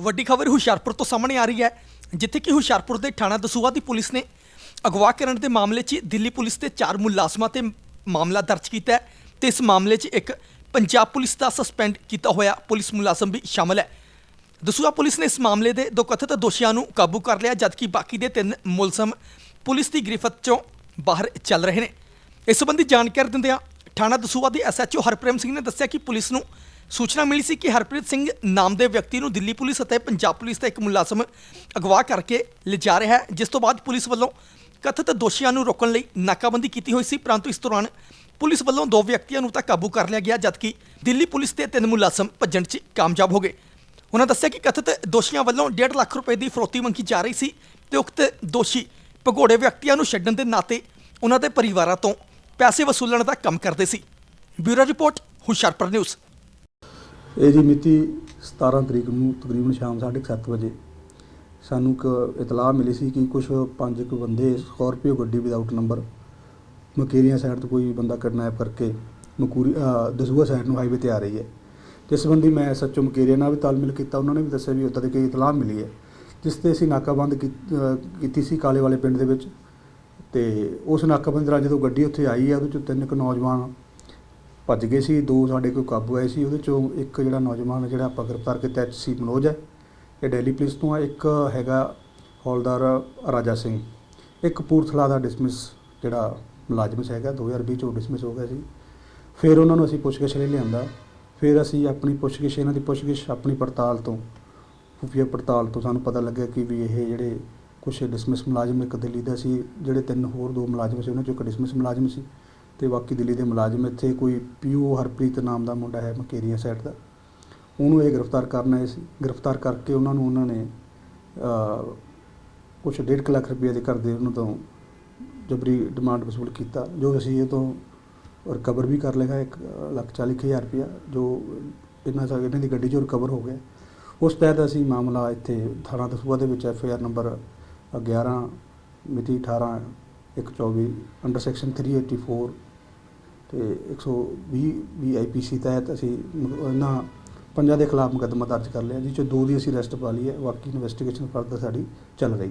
ਵੱਡੀ ਖਬਰ ਹੁਸ਼ਿਆਰਪੁਰ ਤੋਂ ਸਾਹਮਣੇ ਆ ਰਹੀ ਹੈ, ਜਿੱਥੇ ਕਿ ਹੁਸ਼ਿਆਰਪੁਰ ਦੇ ਥਾਣਾ ਦਸੂਹਾ ਦੀ ਪੁਲਿਸ ਨੇ ਅਗਵਾ ਕਰਨ ਦੇ ਮਾਮਲੇ 'ਚ ਦਿੱਲੀ ਪੁਲਿਸ ਤੇ ਚਾਰ ਮੁਲਾਜ਼ਮਾਂ ਤੇ ਮਾਮਲਾ ਦਰਜ ਕੀਤਾ ਹੈ ਤੇ ਇਸ ਮਾਮਲੇ 'ਚ ਇੱਕ ਪੰਜਾਬ ਪੁਲਿਸ ਦਾ ਸਸਪੈਂਡ ਕੀਤਾ ਹੋਇਆ ਪੁਲਿਸ ਮੁਲਾਜ਼ਮ ਵੀ ਸ਼ਾਮਲ ਹੈ। ਦਸੂਹਾ ਪੁਲਿਸ ਨੇ ਇਸ ਮਾਮਲੇ ਦੇ ਦੋ ਕਥਿਤ ਦੋਸ਼ੀਆਂ ਨੂੰ ਕਾਬੂ ਕਰ ਲਿਆ, ਜਦਕਿ ਬਾਕੀ ਦੇ ਤਿੰਨ ਮੁਲਜ਼ਮ ਪੁਲਿਸ ਦੀ ਗ੍ਰਿਫਤ 'ਚੋਂ ਬਾਹਰ ਚੱਲ ਰਹੇ ਨੇ। ਇਸ ਸੰਬੰਧੀ ਜਾਣਕਾਰੀ ਦਿੰਦਿਆਂ ਥਾਣਾ ਦਸੂਹਾ ਦੇ ਐਸਐਚਓ ਹਰਪ੍ਰੇਮ ਸਿੰਘ ਨੇ ਦੱਸਿਆ ਕਿ ਪੁਲਿਸ ਨੂੰ ਸੂਚਨਾ ਮਿਲੀ ਸੀ ਕਿ ਹਰਪ੍ਰੀਤ ਸਿੰਘ ਨਾਮ ਦੇ ਵਿਅਕਤੀ ਨੂੰ ਦਿੱਲੀ ਪੁਲਿਸ ਅਤੇ ਪੰਜਾਬ ਪੁਲਿਸ ਦਾ ਇੱਕ ਮੁਲਾਜ਼ਮ ਅਗਵਾ ਕਰਕੇ ਲਿਜਾ ਰਿਹਾ ਹੈ, ਜਿਸ ਤੋਂ ਬਾਅਦ ਪੁਲਿਸ ਵੱਲੋਂ ਕਥਿਤ ਦੋਸ਼ੀਆਂ ਨੂੰ ਰੋਕਣ ਲਈ ਨਾਕਾਬੰਦੀ ਕੀਤੀ ਹੋਈ ਸੀ, ਪਰੰਤੂ ਇਸ ਦੌਰਾਨ ਪੁਲਿਸ ਵੱਲੋਂ ਦੋ ਵਿਅਕਤੀਆਂ ਨੂੰ ਤਾਂ ਕਾਬੂ ਕਰ ਲਿਆ ਗਿਆ, ਜਦਕਿ ਦਿੱਲੀ ਪੁਲਿਸ ਦੇ ਤਿੰਨ ਮੁਲਾਜ਼ਮ ਭੱਜਣ 'ਚ ਕਾਮਯਾਬ ਹੋ ਗਏ। ਉਹਨਾਂ ਦੱਸਿਆ ਕਿ ਕਥਿਤ ਦੋਸ਼ੀਆਂ ਵੱਲੋਂ 1.5 ਲੱਖ ਰੁਪਏ ਦੀ ਫਰੋਤੀ ਮੰਗੀ ਜਾ ਰਹੀ ਸੀ ਤੇ ਉਕਤ ਦੋਸ਼ੀ ਭਗੌੜੇ ਵਿਅਕਤੀਆਂ ਨੂੰ ਛੱਡਣ ਦੇ ਨਾਤੇ ਉਹਨਾਂ ਦੇ ਪਰਿਵਾਰਾਂ ਤੋਂ ਪੈਸੇ ਵਸੂਲਣ ਦਾ ਕੰਮ ਕਰਦੇ ਸੀ। Bureau report, Hoshiarpur news. ਇਹ ਜੀ ਮਿਤੀ 17 ਤਰੀਕ ਨੂੰ ਤਕਰੀਬਨ ਸ਼ਾਮ 7:30 ਵਜੇ ਸਾਨੂੰ ਇੱਕ ਇਤਲਾਹ ਮਿਲੀ ਸੀ ਕਿ ਕੁਝ ਪੰਜ ਕੁ ਬੰਦੇ ਸਕੋਰਪੀਓ ਗੱਡੀ ਵਿਦਆਊਟ ਨੰਬਰ ਮਕੇਰੀਆਂ ਸਾਈਡ ਤੋਂ ਕੋਈ ਬੰਦਾ ਕਿਡਨੈਪ ਕਰਕੇ ਮਕੂਰੀ ਦਸੂਆ ਸਾਈਡ ਨੂੰ ਹਾਈਵੇ ਤੇ ਆ ਰਹੀ ਹੈ। ਜਿਸ ਸੰਬੰਧੀ ਮੈਂ ਸੱਚੋ ਮਕੇਰੀਆਂ ਨਾਲ ਵੀ ਤਾਲਮੇਲ ਕੀਤਾ, ਉਹਨਾਂ ਨੇ ਵੀ ਦੱਸਿਆ ਵੀ ਉੱਦਾਂ ਦੀ ਕੋਈ ਇਤਲਾਹ ਮਿਲੀ ਹੈ। ਜਿਸ ਤੇ ਅਸੀਂ ਨਾਕਾਬੰਦ ਕੀ- ਕੀਤੀ ਸੀ ਕਾਲੇ ਵਾਲੇ ਪਿੰਡ ਦੇ ਵਿੱਚ ਤੇ ਉਸ ਨਾਕਾਬੰਦੀ ਦੌਰਾਨ ਜਦੋਂ ਗੱਡੀ ਉੱਥੇ ਆਈ ਹੈ, ਉਹਦੇ ਚੋਂ ਤਿੰਨ ਕੁ ਨੌਜਵਾਨ ਭੱਜ ਗਏ ਸੀ, ਦੋ ਸਾਡੇ ਕੋਲ ਕਾਬੂ ਆਏ ਸੀ, ਉਹਦੇ ਚੋਂ ਇੱਕ ਜਿਹੜਾ ਨੌਜਵਾਨ ਜਿਹੜਾ ਆਪਾਂ ਗ੍ਰਿਫਤਾਰ ਕੀਤਾ ਐਚਸੀ ਮਨੋਜ ਹੈ, ਇਹ ਡੈਲੀ ਪੁਲਿਸ ਤੋਂ ਆ ਇੱਕ ਹੈਗਾ ਹੌਲਦਾਰ ਰਾਜਾ ਸਿੰਘ, ਇੱਕ ਕਪੂਰਥਲਾ ਦਾ ਡਿਸਮਿਸ ਜਿਹੜਾ ਮੁਲਾਜ਼ਮ ਹੈਗਾ 2020 ਚੋਂ ਡਿਸਮਿਸ ਹੋ ਗਿਆ ਸੀ, ਫਿਰ ਉਹਨਾਂ ਨੂੰ ਅਸੀਂ ਪੁੱਛਗਿੱਛ ਲਈ ਲਿਆਂਦਾ, ਫਿਰ ਅਸੀਂ ਆਪਣੀ ਪੁੱਛਗਿੱਛ, ਇਹਨਾਂ ਦੀ ਪੁੱਛਗਿੱਛ ਆਪਣੀ ਪੜਤਾਲ ਤੋਂ, ਖੁਫੀਆ ਪੜਤਾਲ ਤੋਂ ਸਾਨੂੰ ਪਤਾ ਲੱਗਿਆ ਕਿ ਵੀ ਇਹ ਜਿਹੜੇ ਕੁਝ ਡਿਸਮਿਸ ਮੁਲਾਜ਼ਮ ਇੱਕ ਦਿੱਲੀ ਦਾ ਸੀ, ਜਿਹੜੇ ਤਿੰਨ ਹੋਰ ਦੋ ਮੁਲਾਜ਼ਮ ਸੀ, ਉਹਨਾਂ ਚੋਂ ਇੱਕ ਡਿਸਮਿਸ ਮੁਲਾਜ਼ਮ ਸੀ ਤੇ ਬਾਕੀ ਦਿੱਲੀ ਦੇ ਮੁਲਾਜ਼ਮ ਇੱਥੇ ਕੋਈ ਪੀਓ ਹਰਪ੍ਰੀਤ ਨਾਮ ਦਾ ਮੁੰਡਾ ਹੈ ਮਕੇਰੀਆ ਸਾਈਡ ਦਾ। ਉਹਨੂੰ ਇਹ ਗ੍ਰਿਫਤਾਰ ਕਰਨ ਆਏ ਸੀ। ਗ੍ਰਿਫਤਾਰ ਕਰਕੇ ਉਹਨਾਂ ਨੂੰ ਉਹਨਾਂ ਨੇ ਅ ਕੁਝ ਡੇਢ ਕੁ ਲੱਖ ਰੁਪਏ ਦੇ ਕਰਦੇ ਉਹਨਾਂ ਤੋਂ ਜਬਰੀ ਡਿਮਾਂਡ ਵਸੂਲ ਕੀਤਾ, ਜੋ ਅਸੀਂ ਇਹ ਤੋਂ ਰਿਕਵਰ ਵੀ ਕਰ ਲਿਆ ਇੱਕ ਲੱਖ ਚਾਲੀ ਕੁ ਹਜ਼ਾਰ ਰੁਪਇਆ, ਜੋ ਇਹਨਾਂ ਦਾ, ਇਹਨਾਂ ਦੀ ਗੱਡੀ ਚੋਂ ਰਿਕਵਰ ਹੋ ਗਿਆ। ਉਸ ਤਹਿਤ ਅਸੀਂ ਮਾਮਲਾ ਇੱਥੇ ਥਾਣਾ ਦਸੂਆ ਦੇ ਵਿੱਚ ਐਫ ਆਈ ਆਰ ਨੰਬਰ 11 ਮਿਤੀ 18 124 ਅੰਡਰ ਸੈਕਸ਼ਨ 384 ਤੇ 120 ਵੀ ਆਈਪੀਸੀ ਤਹਿਤ ਅਸੀਂ ਮ- ਇਹਨਾਂ ਪੰਜਾਂ ਦੇ ਖਿਲਾਫ ਮੁਕੱਦਮਾ ਦਰਜ ਕਰ ਲਿਆ, ਜਿਸ ਚੋਂ ਦੋ ਦੀ ਅਸੀਂ ਅਰੈਸਟ ਪਾ ਲਈ ਹੈ, ਬਾਕੀ ਇਨਵੈਸਟੀਗੇਸ਼ਨ ਫਰਦਰ ਸਾਡੀ ਚੱਲ ਰਹੀ।